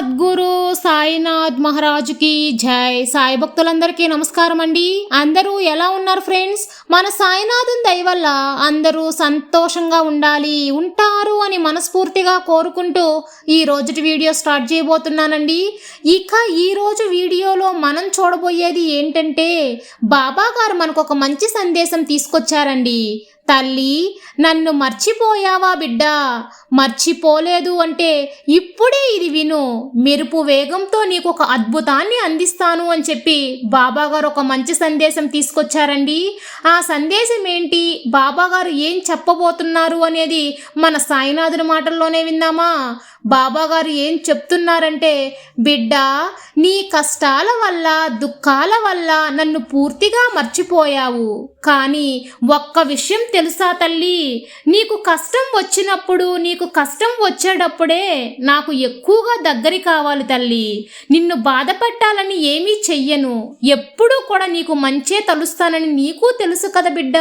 సద్గురు సాయినాథ్ మహారాజుకి జై. సాయి భక్తులందరికీ నమస్కారం అండి అందరూ ఎలా ఉన్నారు ఫ్రెండ్స్? మన సాయినాథుని దయ వల్ల అందరూ సంతోషంగా ఉండాలి ఉంటారు అని మనస్ఫూర్తిగా కోరుకుంటూ ఈ రోజుటి వీడియో స్టార్ట్ చేయబోతున్నానండి. ఇక ఈరోజు వీడియోలో మనం చూడబోయేది ఏంటంటే బాబా గారు మనకు ఒక మంచి సందేశం తీసుకొచ్చారండి. తల్లి నన్ను మర్చిపోయావా బిడ్డా? మర్చిపోలేదు అంటే ఇప్పుడే ఇది విను. మెరుపు వేగంతో నీకు ఒక అద్భుతాన్ని అందిస్తాను అని చెప్పి బాబాగారు ఒక మంచి సందేశం తీసుకొచ్చారండి. ఆ సందేశం ఏంటి? బాబాగారు ఏం చెప్పబోతున్నారు అనేది మన సాయినాథుని మాటల్లోనే విందామా? బాబాగారు ఏం చెప్తున్నారంటే బిడ్డ నీ కష్టాల వల్ల దుఃఖాల వల్ల నన్ను పూర్తిగా మర్చిపోయావు. కానీ ఒక్క విషయం తెలుసా తల్లి నీకు కష్టం వచ్చినప్పుడు నీకు కష్టం వచ్చేటప్పుడే నాకు ఎక్కువగా దగ్గరి కావాలి తల్లి. నిన్ను బాధ పెట్టాలని ఏమీ చెయ్యను. ఎప్పుడూ కూడా నీకు మంచే తలుస్తానని నీకు తెలుసు కదా బిడ్డ.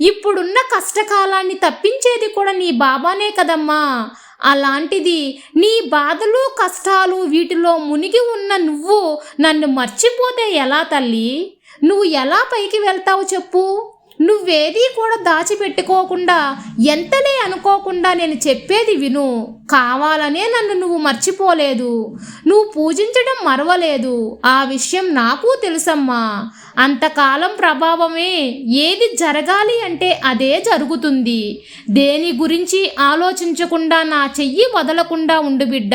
ఇప్పుడున్న కష్టకాలాన్ని తప్పించేది కూడా నీ బాబానే కదమ్మా. అలాంటిది నీ బాధలు కష్టాలు వీటిలో మునిగి ఉన్న నువ్వు నన్ను మర్చిపోతే ఎలా తల్లి? నువ్వు ఎలా పైకి వెళ్తావు చెప్పు. నువ్వేది కూడా దాచిపెట్టుకోకుండా ఎంతలే అనుకోకుండా నేను చెప్పేది విను. కావాలనే నన్ను నువ్వు మర్చిపోలేదు. నువ్వు పూజించడం మరవలేదు. ఆ విషయం నాకు తెలుసమ్మా. అంతకాలం ప్రభావమే ఏది జరగాలి అంటే అదే జరుగుతుంది. దేని గురించి ఆలోచించకుండా నా చెయ్యి వదలకుండా ఉండు బిడ్డ.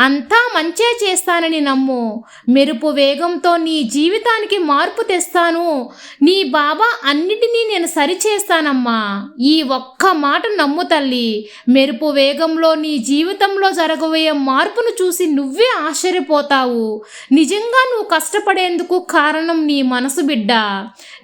అంతా మంచే చేస్తానని నమ్ము. మెరుపు వేగంతో నీ జీవితానికి మార్పు తెస్తాను. నీ బాబా అన్నిటినీ నేను సరిచేస్తానమ్మా. ఈ ఒక్క మాట నమ్ము తల్లి. మెరుపు వేగంలో నీ జీవితంలో జరగబోయే మార్పును చూసి నువ్వే ఆశ్చర్యపోతావు. నిజంగా నువ్వు కష్టపడేందుకు కారణం నీ మనసు బిడ్డ.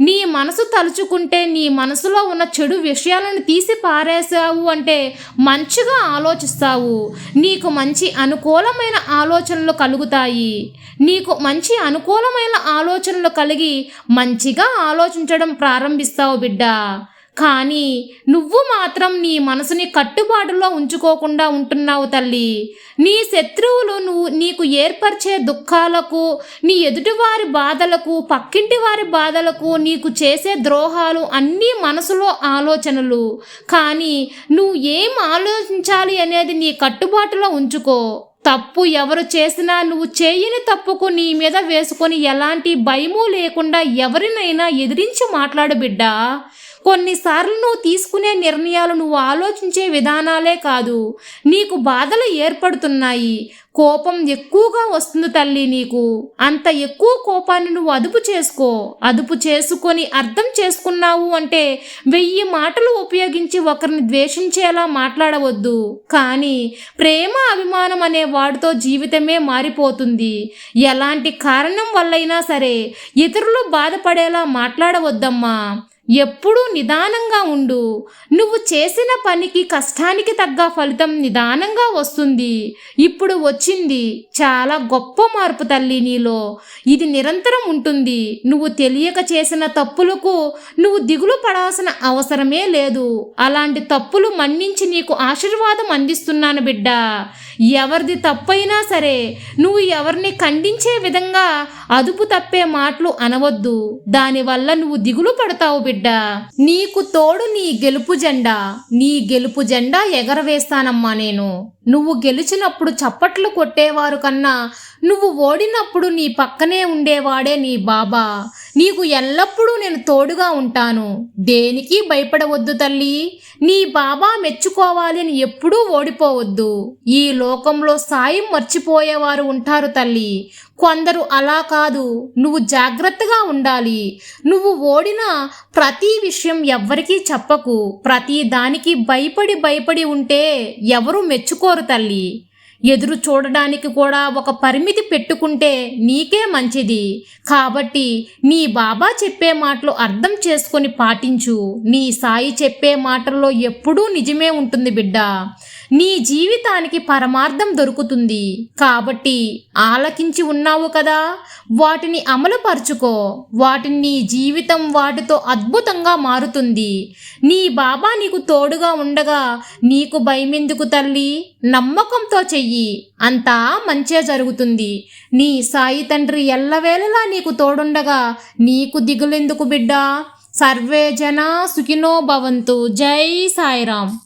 నీ మనసు తలుచుకుంటే నీ మనసులో ఉన్న చెడు విషయాలను తీసి పారేసావు అంటే మంచిగా ఆలోచిస్తావు. నీకు మంచి అనుకూల అనుకూలమైన ఆలోచనలు కలుగుతాయి. నీకు మంచి అనుకూలమైన ఆలోచనలు కలిగి మంచిగా ఆలోచించడం ప్రారంభిస్తావు బిడ్డ. కానీ నువ్వు మాత్రం నీ మనసుని కట్టుబాటులో ఉంచుకోకుండా ఉంటున్నావు తల్లి. నీ శత్రువులు నువ్వు నీకు ఏర్పరిచే దుఃఖాలకు నీ ఎదుటివారి బాధలకు పక్కింటి వారి బాధలకు నీకు చేసే ద్రోహాలు అన్నీ మనసులో ఆలోచనలు. కానీ నువ్వు ఏం ఆలోచించాలి అనేది నీ కట్టుబాటులో ఉంచుకో. తప్పు ఎవరు చేసినా నువ్వు చేయని తప్పుకు నీ మీద వేసుకొని ఎలాంటి భయము లేకుండా ఎవరినైనా ఎదిరించి మాట్లాడు బిడ్డా. కొన్నిసార్లు నువ్వు తీసుకునే నిర్ణయాలు నువ్వు ఆలోచించే విధానాలే కాదు. నీకు బాధలు ఏర్పడుతున్నాయి. కోపం ఎక్కువగా వస్తుంది తల్లి నీకు. అంత ఎక్కువ కోపాన్ని నువ్వు అదుపు చేసుకో. అదుపు చేసుకొని అర్థం చేసుకున్నావు అంటే వెయ్యి మాటలు ఉపయోగించి ఒకరిని ద్వేషించేలా మాట్లాడవద్దు. కానీ ప్రేమ అభిమానం అనే వాడితో జీవితమే మారిపోతుంది. ఎలాంటి కారణం వల్లైనా సరే ఇతరులు బాధపడేలా మాట్లాడవద్దమ్మా. ఎప్పుడూ నిదానంగా ఉండు. నువ్వు చేసిన పనికి కష్టానికి తగ్గ ఫలితం నిదానంగా వస్తుంది. ఇప్పుడు వచ్చింది. చాలా గొప్ప మార్పు తల్లి నీలో. ఇది నిరంతరం ఉంటుంది. నువ్వు తెలియక చేసిన తప్పులకు నువ్వు దిగులు పడాల్సిన అవసరమే లేదు. అలాంటి తప్పులు మన్నించి నీకు ఆశీర్వాదం అందిస్తున్నాను బిడ్డ. ఎవరిది తప్పైనా సరే నువ్వు ఎవరిని ఖండించే విధంగా అదుపు తప్పే మాటలు అనవద్దు. దానివల్ల నువ్వు దిగులు పడతావు బిడ్డ. నీకు తోడు నీ గెలుపు జెండా నీ గెలుపు జెండా ఎగరవేస్తానమ్మా నేను. నువ్వు గెలిచినప్పుడు చప్పట్లు కొట్టేవారు కన్నా నువ్వు ఓడినప్పుడు నీ పక్కనే ఉండేవాడే నీ బాబా. నీకు ఎల్లప్పుడూ నేను తోడుగా ఉంటాను. దేనికి భయపడవద్దు తల్లి? నీ బాబా మెచ్చుకోవాలి అని ఎప్పుడూ ఓడిపోవద్దు. ఈ లోకంలో సాయం మర్చిపోయేవారు ఉంటారు తల్లి. కొందరు అలా కాదు. నువ్వు జాగ్రత్తగా ఉండాలి. నువ్వు ఓడిన ప్రతి విషయం ఎవ్వరికీ చెప్పకు. ప్రతి దానికి భయపడి భయపడి ఉంటే ఎవరు మెచ్చుకోరు తల్లి. ఎదురు చూడడానికి కూడా ఒక పరిమితి పెట్టుకుంటే నీకే మంచిది. కాబట్టి నీ బాబా చెప్పే మాటలు అర్థం చేసుకొని పాటించు. నీ సాయి చెప్పే మాటల్లో ఎప్పుడూ నిజమే ఉంటుంది బిడ్డ. నీ జీవితానికి పరమార్థం దొరుకుతుంది. కాబట్టి ఆలకించి ఉన్నావు కదా. వాటిని అమలుపరుచుకో. వాటిని నీ జీవితం వాటితో అద్భుతంగా మారుతుంది. నీ బాబా నీకు తోడుగా ఉండగా నీకు భయమెందుకు తల్లి? నమ్మకంతో చెయ్యి. అంతా మంచే జరుగుతుంది. నీ సాయి తండ్రి ఎల్లవేళలా నీకు తోడుండగా నీకు దిగులెందుకు బిడ్డా? సర్వే జన సుఖినో భవంతు. జై సాయిరామ్.